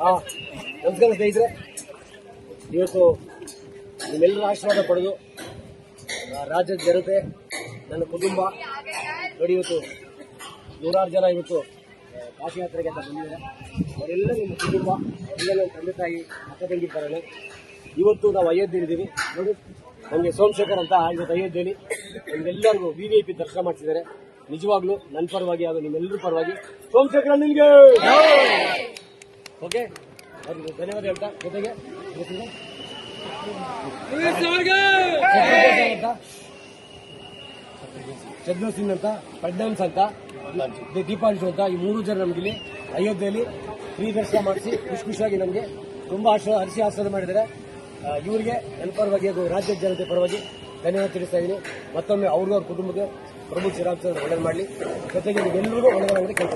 ಆ, ನಮಸ್ಕಾರ ಸ್ನೇಹಿತರೆ. ಇವತ್ತು ನಿಮ್ಮೆಲ್ಲರ ಆಶೀರ್ವಾದ ಪಡೆದು ರಾಜ್ಯದ ಜನತೆ ನನ್ನ ಕುಟುಂಬ ನೋಡಿ ಇವತ್ತು ನೂರಾರು ಜನ ಇವತ್ತು ಕಾಶಿಯಾತ್ರೆಗೆ ಕಾಶಿ ಯಾತ್ರೆಗೆ ಅಂತ ಬಂದಿದ್ದಾರೆ. ಅವರೆಲ್ಲ ನಿಮ್ಮ ಕುಟುಂಬ ಎಲ್ಲ ನನ್ನ ತಂದೆ ತಾಯಿ ಅಕ್ಕ ತಂಗಿ ಥರನೇ ಇವತ್ತು ನಾವು ಅಯೋಧ್ಯೆ ಇದ್ದೀವಿ. ನೋಡಿ ನಮಗೆ ಸೋಮಶೇಖರ್ ಅಂತ ಇವತ್ತು ಅಯೋಧ್ಯೆಯಲ್ಲಿ ನಮಗೆಲ್ಲರಿಗೂ ವಿ ವಿ ಪಿ ದರ್ಶನ ಮಾಡಿಸಿದ್ದಾರೆ. ನಿಜವಾಗ್ಲೂ ನನ್ನ ಪರವಾಗಿ ಹಾಗೂ ನಿಮ್ಮೆಲ್ಲರ ಪರವಾಗಿ ಸೋಮಶೇಖರ್ ನಿಮಗೆ ಓಕೆ. ಅವ್ರಿಗೆ ಧನ್ಯವಾದ ಹೇಳ್ತಾ ಜೊತೆಗೆ ಚದ್ನ ಸಿಂಗ್ ಅಂತ ಫಡ್ನವೀಸ್ ಅಂತ ದೀಪಾಂಶು ಅಂತ ಈ ಮೂರು ಜನ ನಮ್ಗೆ ಇಲ್ಲಿ ಅಯೋಧ್ಯೆಯಲ್ಲಿ ಫ್ರೀ ದರ್ಶನ ಮಾಡಿಸಿ ಖುಷಿ ಖುಷಿಯಾಗಿ ನಮಗೆ ತುಂಬಾ ಆಶ್ರ ಹರಿಸಿ ಆಶ್ರಯ ಮಾಡಿದ್ದಾರೆ. ಇವರಿಗೆ ನನ್ನ ಪರವಾಗಿ ಹಾಗೂ ರಾಜ್ಯದ ಜನತೆ ಪರವಾಗಿ ಧನ್ಯವಾದ ತಿಳಿಸ್ತಾ ಇದ್ದೀನಿ ಮತ್ತೊಮ್ಮೆ ಅವ್ರಿಗೂ ಅವ್ರ ಕುಟುಂಬಕ್ಕೆ ಪ್ರಭು ಶ್ರೀರಾಮಚಂದ್ರ ಒಳ್ಳೇದು ಮಾಡಲಿ. ಜೊತೆಗೆ ನೀವೆಲ್ಲರಿಗೂ ಒಳ್ಳೆ ಕೆಲಸ